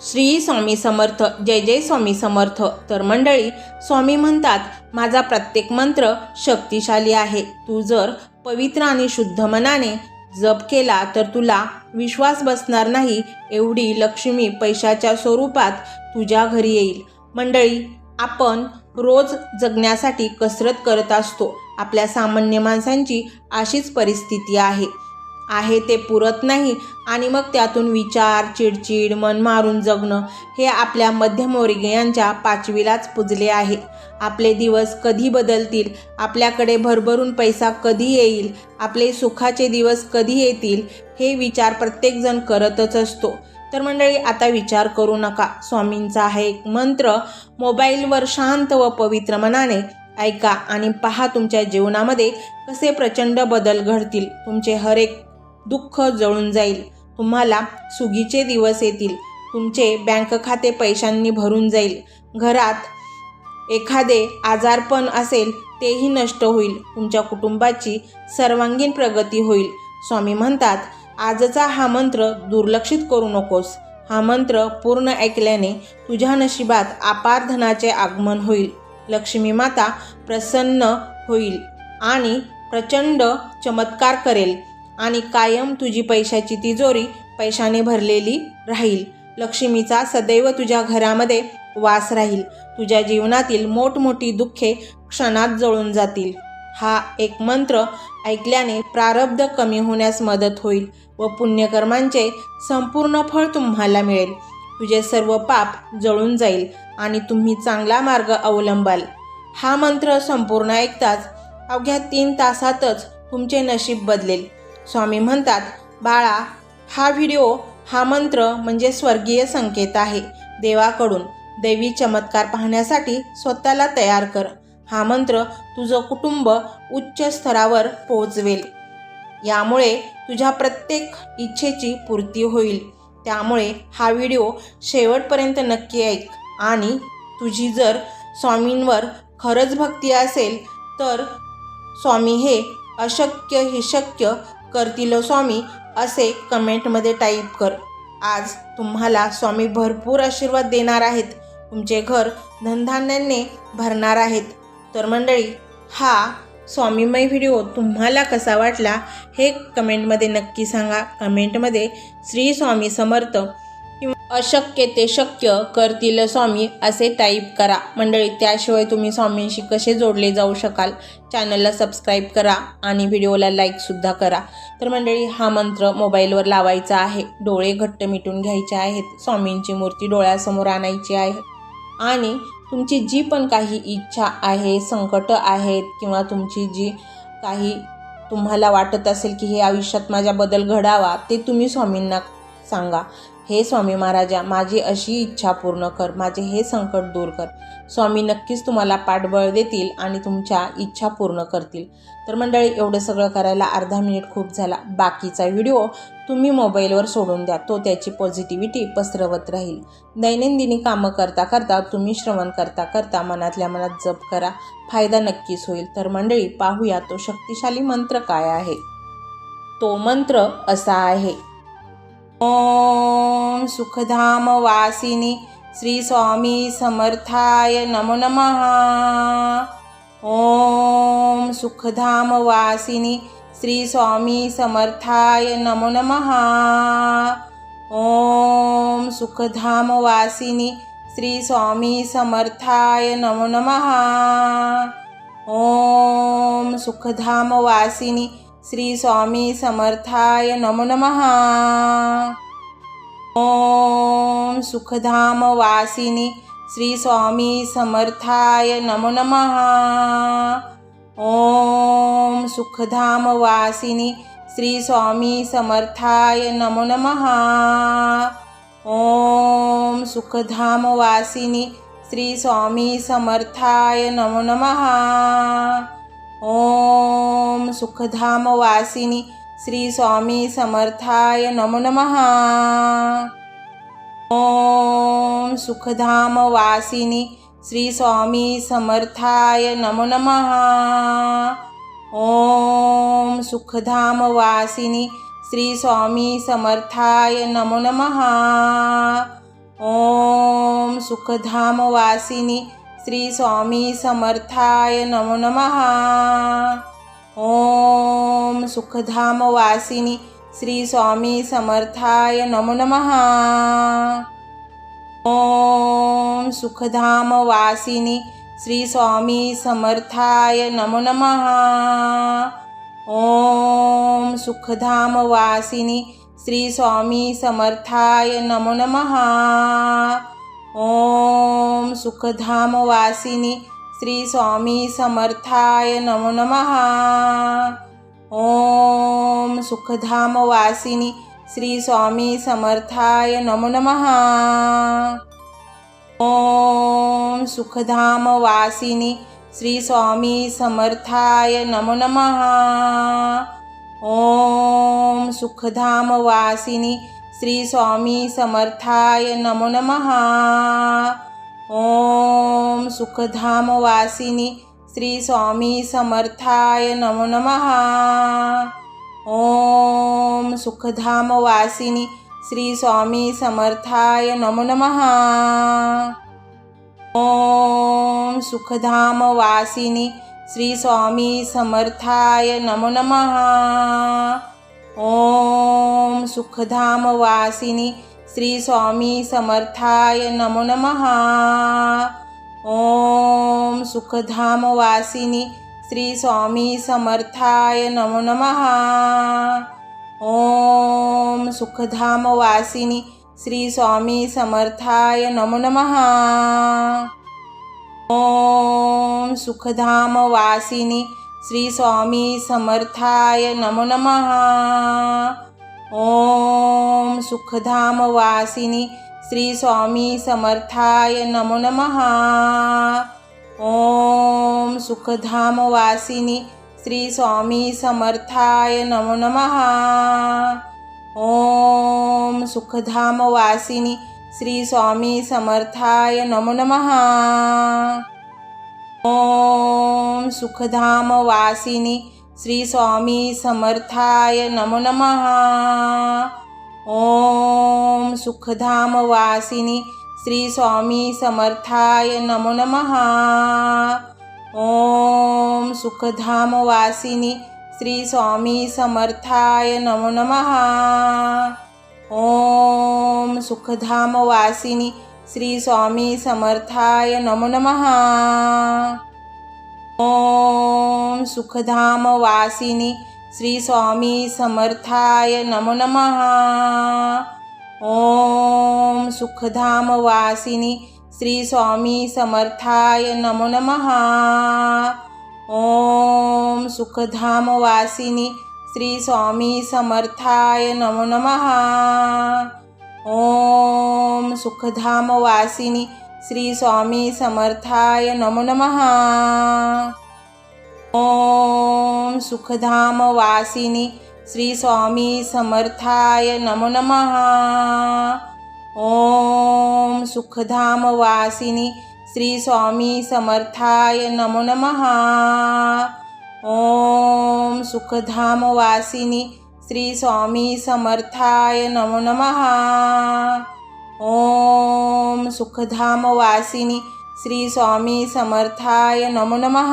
श्री स्वामी समर्थ जय जय स्वामी समर्थ. तर मंडळी स्वामी म्हणतात माझा प्रत्येक मंत्र शक्तिशाली आहे. तू जर पवित्र आणि शुद्ध मनाने जप केला तर तुला विश्वास बसणार नाही. एवढी लक्ष्मी पैशाच्या स्वरूपात तुझ्या घरी येईल. मंडळी आपण रोज जगण्यासाठी कसरत करत असतो. आपल्या सामान्य माणसांची अशीच परिस्थिती आहे. आहे ते पुरत नाही. आणि मग त्यातून विचार चिडचिड मन मारून जगणं हे आपल्या मध्यमवर्गीयांच्या पाचवीलाच पुजले आहे. आपले दिवस कधी बदलतील? आपल्याकडे भरभरून पैसा कधी येईल? आपले सुखाचे दिवस कधी येतील? हे विचार प्रत्येकजण करतच असतो. तर मंडळी आता विचार करू नका. स्वामींचा हा एक मंत्र मोबाईलवर शांत व पवित्र मनाने ऐका आणि पहा तुमच्या जीवनामध्ये कसे प्रचंड बदल घडतील. तुमचे हर एक दुःख जळून जाईल. तुम्हाला सुगीचे दिवस येतील. तुमचे बँक खाते पैशांनी भरून जाईल. घरात एखादे आजारपण असेल तेही नष्ट होईल. तुमच्या कुटुंबाची सर्वांगीण प्रगती होईल. स्वामी म्हणतात आजचा हा मंत्र दुर्लक्षित करू नकोस. हा मंत्र पूर्ण ऐकल्याने तुझ्या नशिबात अपार धनाचे आगमन होईल. लक्ष्मी माता प्रसन्न होईल आणि प्रचंड चमत्कार करेल. आणि कायम तुझी पैशाची तिजोरी पैशाने भरलेली राहील. लक्ष्मीचा सदैव तुझ्या घरामध्ये वास राहील. तुझ्या जीवनातील मोठमोठी दुःखे क्षणात जळून जातील. हा एक मंत्र ऐकल्याने प्रारब्ध कमी होण्यास मदत होईल व पुण्यकर्मांचे संपूर्ण फळ तुम्हाला मिळेल. तुझे सर्व पाप जळून जाईल आणि तुम्ही चांगला मार्ग अवलंबाल. हा मंत्र संपूर्ण ऐकताच अवघ्या तीन तासातच तुमचे नशीब बदलेल. स्वामी म्हणतात बाळा हा व्हिडिओ हा मंत्र म्हणजे स्वर्गीय संकेत आहे. देवाकडून देवी चमत्कार पाहण्यासाठी स्वतःला तयार कर. हा मंत्र तुझं कुटुंब उच्च स्तरावर पोहोचवेल. यामुळे तुझ्या प्रत्येक इच्छेची पूर्ती होईल. त्यामुळे हा व्हिडिओ शेवटपर्यंत नक्की ऐक आणि तुझी जर स्वामींवर खरंच भक्ती असेल तर स्वामी हे अशक्य हे शक्य करतील हो स्वामी असे कमेंटमध्ये टाईप कर. आज तुम्हाला स्वामी भरपूर आशीर्वाद देणार आहेत. तुमचे घर धनधान्याने भरणार आहेत. तर मंडळी हा स्वामीमय व्हिडिओ तुम्हाला कसा वाटला हे कमेंटमध्ये नक्की सांगा. कमेंटमध्ये श्री स्वामी समर्थ अशक्य ते शक्य करतील स्वामी असे टाईप करा. मंडळी त्याशिवाय तुम्ही स्वामींशी कसे जोडले जाऊ शकाल चॅनलला सबस्क्राईब करा आणि व्हिडिओला लाईकसुद्धा करा. तर मंडळी हा मंत्र मोबाईलवर लावायचा आहे. डोळे घट्ट मिटून घ्यायचे आहेत. स्वामींची मूर्ती डोळ्यासमोर आणायची आहे. आणि तुमची जी पण काही इच्छा आहे संकट आहेत किंवा तुमची जी काही तुम्हाला वाटत असेल की हे आयुष्यात माझ्या बदल घडावा ते तुम्ही स्वामींना सांगा हे स्वामी महाराजा माझी अशी इच्छा पूर्ण कर माझे हे संकट दूर कर. स्वामी नक्कीच तुम्हाला पाठबळ देतील आणि तुमच्या इच्छा पूर्ण करतील. तर मंडळी एवढं सगळं करायला अर्धा मिनिट खूप झाला. बाकीचा व्हिडिओ तुम्ही मोबाईलवर सोडून द्या तो त्याची पॉझिटिव्हिटी पसरवत राहील. दैनंदिनी कामं करता करता तुम्ही श्रवण करता करता मनातल्या मनात जप करा फायदा नक्कीच होईल. तर मंडळी पाहूया तो शक्तिशाली मंत्र काय आहे. तो मंत्र असा आहे. ओम सुखधाम वासिनी श्री स्वामी समर्थाय नमो नमः। ओम सुखधाम वासिनी श्री स्वामी समर्थाय नमो नमः। ओम सुखधाम वासिनी श्री स्वामी समर्थाय नमो नमः। ओम सुखधाम वासिनी श्री स्वामी समर्थाय नमो नमः। ओम सुखधाम वासिनी श्री स्वामी समर्थाय नमो नमः। ओम सुखधाम वासिनी श्री स्वामी समर्थाय नमो नमः। ओम सुखधाम वासिनी श्री स्वामी समर्थाय नमो नमः। ओम सुखधाम वासिनी श्री स्वामी समर्थाय नमो नमः। ओम सुखधाम वासिनी श्री स्वामी समर्थाय नमो नमः। ओम सुखधाम वासिनी श्री स्वामी समर्थाय नमो नमः। ओम सुखधाम वासिनी श्री स्वामी समर्थाय नमो नमः. ओम सुखधाम वासिनी श्री स्वामी समर्थाय नमो नमः. ओम सुखधाम वासिनी श्री स्वामी समर्थाय नमो नमः. ओम सुखधाम वासिनी श्री स्वामी समर्थाय नमो नमः. ओम सुखधाम वासिनी श्री स्वामी समर्थाय नमो नमः। ओम सुखधाम वासिनी श्री स्वामी समर्थाय नमो नमः। ओम सुखधाम वासिनी श्री स्वामी समर्थाय नमो नमः। ओम सुखधाम वासिनी श्री स्वामी समर्थाय नमो नमः। ओम सुखधाम वासिनी श्री स्वामी समर्थाय नमो नमः। ओम सुखधाम वासिनी श्री स्वामी समर्थाय नमो नमः। ओम सुखधाम वासिनी श्री स्वामी समर्थाय नमो नमः। ओम सुखधाम वासिनी श्री स्वामी समर्थाय नमो नमः। ओम सुखधाम वासिनी श्री स्वामी समर्थाय नमो नमः। ओम सुखधाम वासिनी श्री स्वामी समर्थाय नमो नमः। ओम सुखधाम वासिनी श्री स्वामी समर्थाय नमो नमः। ओम सुखधाम वासिनी श्री स्वामी समर्थाय नमो नमः। ओम सुखधाम वासिनी श्री स्वामी समर्थाय नमो नमः। ओम सुखधाम वासिनी श्री स्वामी समर्थाय नमो नमः। ओम सुखधाम वासिनी श्री स्वामी समर्थाय नमो नमः। ओम सुखधाम वासिनी श्री स्वामी समर्थाय नमो नमः। ओम सुखधाम वासिनी श्री स्वामी समर्थाय नमो नमः। ओम सुखधाम वासिनी श्री स्वामी समर्थाय नमो नमहा ओम सुखधाम वासिनी श्री स्वामी समर्थाय नमो नमहा ओम सुखधाम वासिनी श्री स्वामी समर्थाय नमो नमहा ओम सुखधाम वासिनी श्री स्वामी समर्थाय नमो नमः। ओम सुखधाम वासिनी श्री स्वामी समर्थाय नमो नमः। ओम सुखधाम वासिनी श्री स्वामी समर्थाय नमो नमः। ओम सुखधाम वासिनी श्री स्वामी समर्थाय नमो नमः। ओम सुखधाम वासिनी श्री स्वामी समर्थाय नमो नमः। ओम सुखधाम वासिनी श्री स्वामी समर्थाय नमो नमः।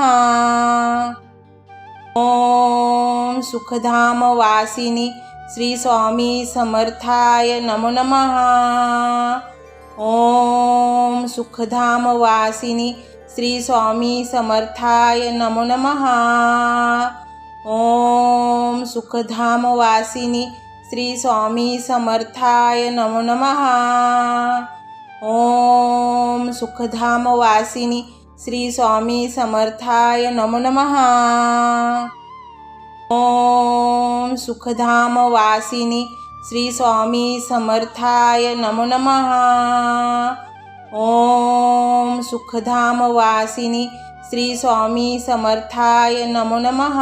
ओम सुखधाम वासिनी श्री स्वामी समर्थाय नमो नमः। ओम सुखधाम वासिनी श्री स्वामी समर्थाय नमो नमः। ओम सुखधाम वासिनी श्री स्वामी समर्थाय नमो नमः। ओम सुखधाम वासिनी श्री स्वामी समर्थाय नमो नमः। ओम सुखधाम वासिनी श्री स्वामी समर्थाय नमो नमः। ओम सुखधाम वासिनी श्री स्वामी समर्थाय नमो नमः।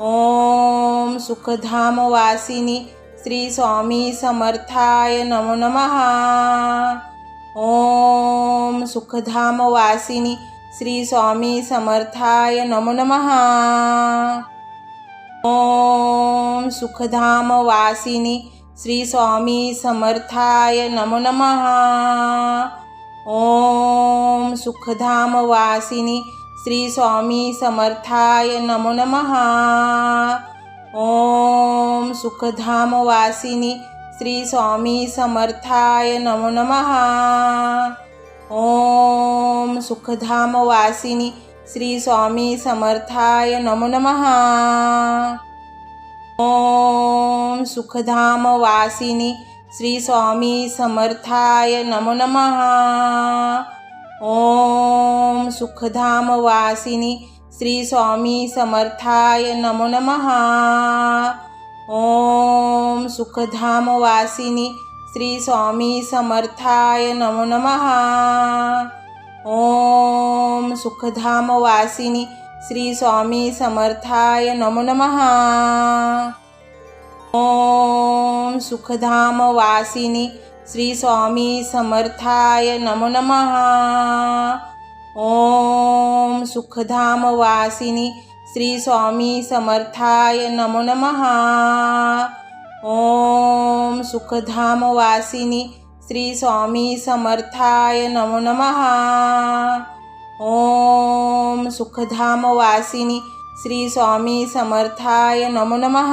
ओम सुखधाम वासिनी श्री स्वामी समर्थाय नमो नमः। ओम सुखधाम वासिनी श्री स्वामी समर्थाय नमो नमः। ओम सुखधाम वासिनी श्री स्वामी समर्थाय नमो नमः। ओम सुखधाम वासिनी श्री स्वामी समर्थाय नमो नमः। ओम सुखधाम वासिनी श्री स्वामी समर्थाय नमो नमः। ओम सुखधाम वासिनी श्री स्वामी समर्थाय नमो नमः। ओम सुखधाम वासिनी श्री स्वामी समर्थाय नमो नमः। ओम सुखधाम वासिनी श्री स्वामी समर्थाय नमो नमः। ओम सुखधाम वासिनी श्री स्वामी समर्थाय नमो नमः। ओम सुखधाम वासिनी श्री स्वामी समर्थाय नमो नमः। ओम सुखधाम वासिनी श्री स्वामी समर्थाय नमो नमः। ओम सुखधाम वासिनी श्री स्वामी समर्थाय नमो नमः। ओम सुखधाम वासिनी श्री स्वामी समर्थाय नमो नमः। ओम सुखधाम वासिनी श्री स्वामी समर्थाय नमो नमः.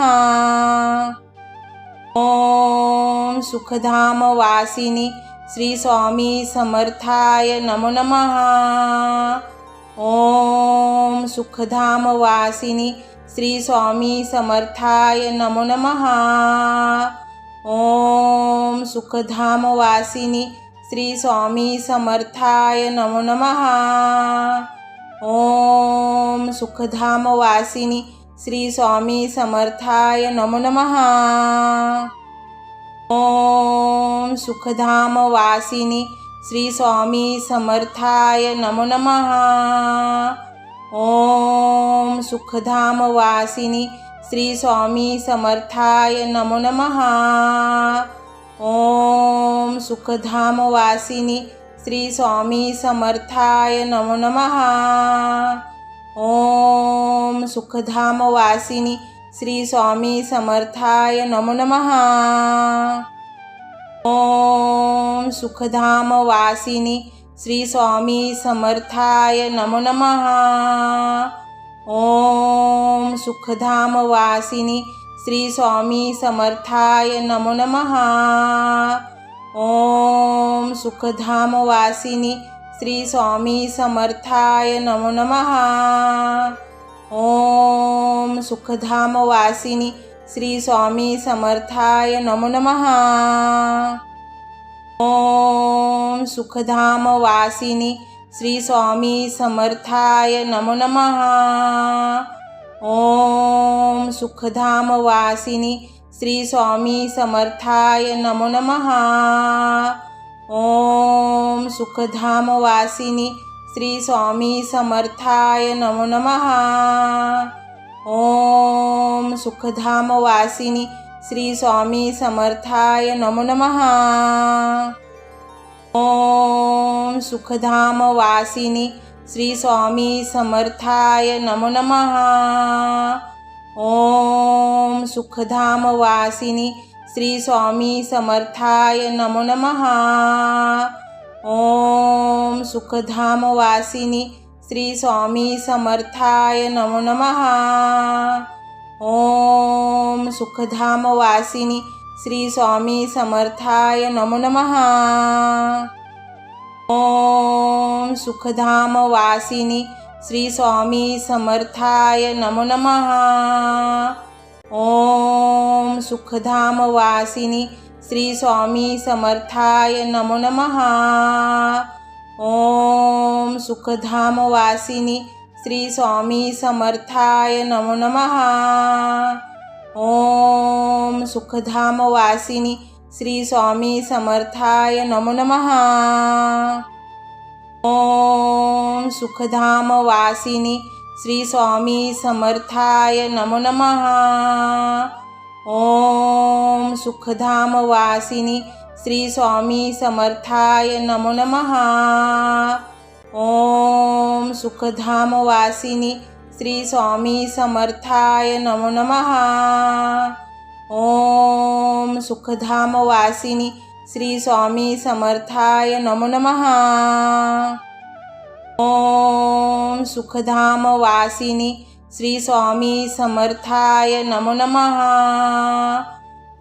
ओम सुखधाम वासिनी श्री स्वामी समर्थाय नमो नमः. ओम सुखधाम वासिनी श्री स्वामी समर्थाय नमो नमः. ओम सुखधाम वासिनी श्री स्वामी समर्थाय नमो नमः. ओम सुखधाम वासिनी श्री स्वामी समर्थाय नमो नमः। ओम सुखधाम वासिनी श्री स्वामी समर्थाय नमो नमः। ओम सुखधाम वासिनी श्री स्वामी समर्थाय नमो नमः। ओम सुखधाम वासिनी श्री स्वामी समर्थाय नमो नमहा ओम सुखधाम वासिनी श्री स्वामी समर्थाय नमो नमहा ओम सुखधाम वासिनी श्री स्वामी समर्थाय नमो नमहा ओम सुखधाम वासिनी श्री स्वामी समर्थाय नमो नमहा ओम सुखधाम वासिनी श्री स्वामी समर्थाय नमो नमः। ओम सुखधाम वासिनी श्री स्वामी समर्थाय नमो नमः। ओम सुखधाम वासिनी श्री स्वामी समर्थाय नमो नमः। ओम सुखधाम वासिनी श्री स्वामी समर्थाय नमो नमः। ओम सुखधाम वासिनी श्री स्वामी समर्थाय नमो नमः। ओम सुखधाम वासिनी श्री स्वामी समर्थाय नमो नमः। ओम सुखधाम वासिनी श्री स्वामी समर्थाय नमो नमः। ओम सुखधाम वासिनी श्री स्वामी समर्थाय नमो नम। ओम सुखधाम वासिनी श्री स्वामी समर्थाय नमो नम। ओम सुखधाम वासिनी श्री स्वामी समर्थाय नमो नम। ओम सुखधाम वासिनी श्री स्वामी समर्थाय नमो नमः। ओम सुखधाम वासिनी श्री स्वामी समर्थाय नमो नमः। ओम सुखधाम वासिनी श्री स्वामी समर्थाय नमो नमः। ओम सुखधाम वासिनी श्री स्वामी समर्थाय नमो नमः। ओम सुखधाम वासिनी श्री स्वामी समर्थाय नमो नम। ओम सुखधाम वासिनी श्री स्वामी समर्थाय नमो नम। ओम सुखधाम वासिनी श्री स्वामी समर्थाय नमो नम। ओम सुखधाम वासिनी श्री स्वामी समर्थाय नमो नमः। ओम सुखधाम वासिनी श्री स्वामी समर्थाय नमो नमः।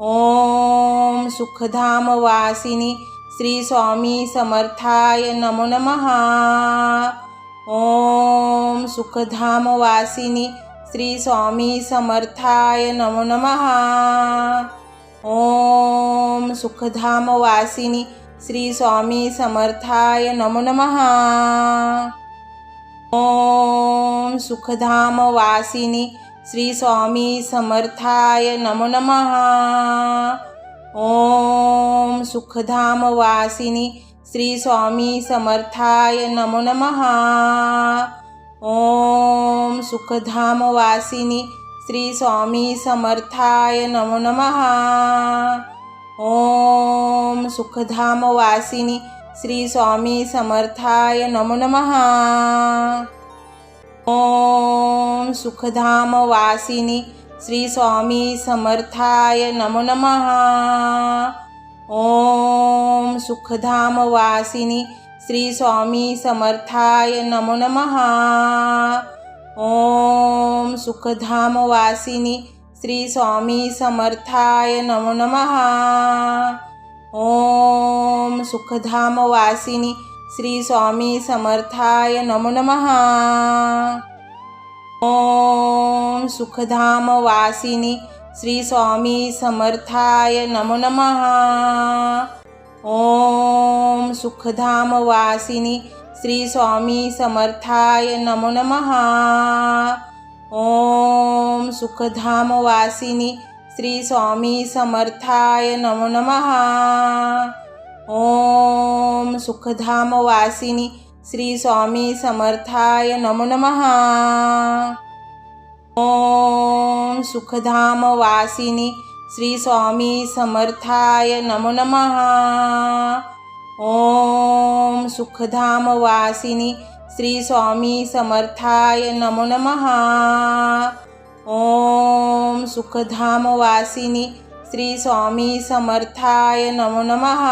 ओम सुखधाम वासिनी श्री स्वामी समर्थाय नमो नमः। ओम सुखधाम वासिनी श्री स्वामी समर्थाय नमो नमः। ओम सुखधाम वासिनी श्री स्वामी समर्थाय नमो नमः। ओम सुखधाम वासिनी श्री स्वामी समर्थाय नमो नमः। ओम सुखधाम वासिनी श्री स्वामी समर्थाय नमो नमः। ओम सुखधाम वासिनी श्री स्वामी समर्थाय नमो नमः। ओम सुखधाम वासिनी श्री स्वामी समर्थाय नमो नमः। ओम सुखधाम वासिनी श्री स्वामी समर्थाय नमो नमः। ओम सुखधाम वासिनी श्री स्वामी समर्थाय नमो नमः। ओम सुखधाम वासिनी श्री स्वामी समर्थाय नमो नमः। ओम सुखधाम वासिनी श्री स्वामी समर्थाय नमो नमः। ओम सुखधाम वासिनी श्री स्वामी समर्थाय नमो नमः। ओम सुखधाम वासिनी श्री स्वामी समर्थाय नमो नमः। ओम सुखधाम वासिनी श्री स्वामी समर्थाय नमो नमः। ओम सुखधाम वासिनी श्री स्वामी समर्थाय नमो नमः। ओम सुखधाम वासिनी श्री स्वामी समर्थाय नमो नमः। ओम सुखधाम वासिनी श्री स्वामी समर्थाय नमो नमः। ओम सुखधाम वासिनी श्री स्वामी समर्थाय नमो नमः।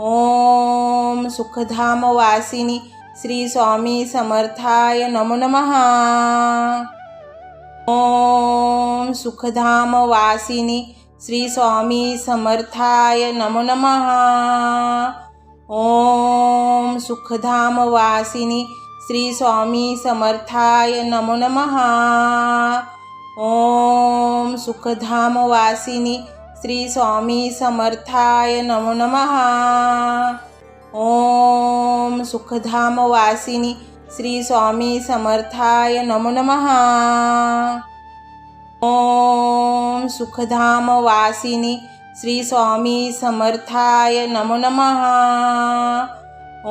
ओम सुखधाम वासिनी श्री स्वामी समर्थाय नमो नमः। ओम सुखधाम वासिनी श्री स्वामी समर्थाय नमो नमः। ओम सुखधाम वासिनी श्री स्वामी समर्थाय नमो नमः। ओम सुखधाम वासिनी श्री स्वामी समर्थाय नमो नमः। ओम सुखधाम वासिनी श्री स्वामी समर्थाय नमो नमः। ओम सुखधाम वासिनी श्री स्वामी समर्थाय नमो नमः।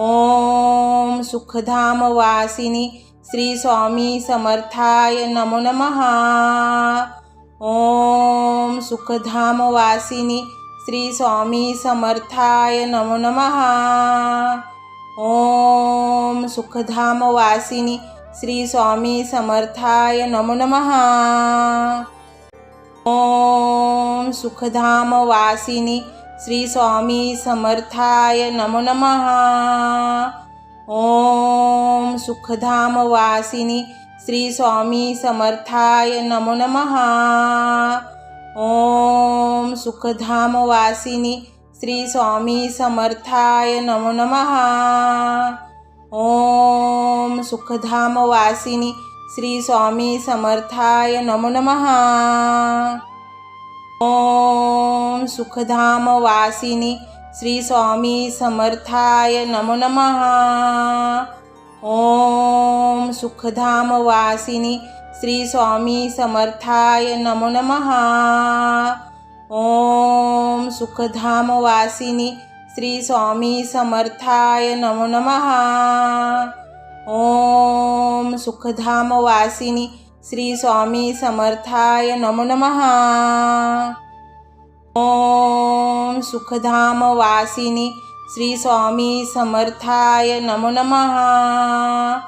ओम सुखधाम वासिनी श्री स्वामी समर्थाय नमो नमः। ओम सुखधाम वासिनी श्री स्वामी समर्थाय नमो नमः। ओम सुखधाम वासिनी श्री स्वामी समर्थाय नमो नमः। ओम सुखधाम वासिनी श्री स्वामी समर्थाय नमो नमः। ओम सुखधाम वासिनी श्री स्वामी समर्थाय नमो नमः। ओम सुखधाम वासिनी श्री स्वामी समर्थाय नमो नमः। ओम सुखधाम वासिनी श्री स्वामी समर्थाय नमो नमः। ओम सुखधाम वासिनी श्री स्वामी समर्थाय नमो नमः। ओम सुखधाम वासिनी श्री स्वामी समर्थाय नमो नमः। ओम सुखधाम वासिनी श्री स्वामी समर्थाय नमो नमः। ओम सुखधाम वासिनी श्री स्वामी समर्थाय नमो नमः। ओम सुखधाम वासिनी श्री स्वामी समर्थाय नमो नमः।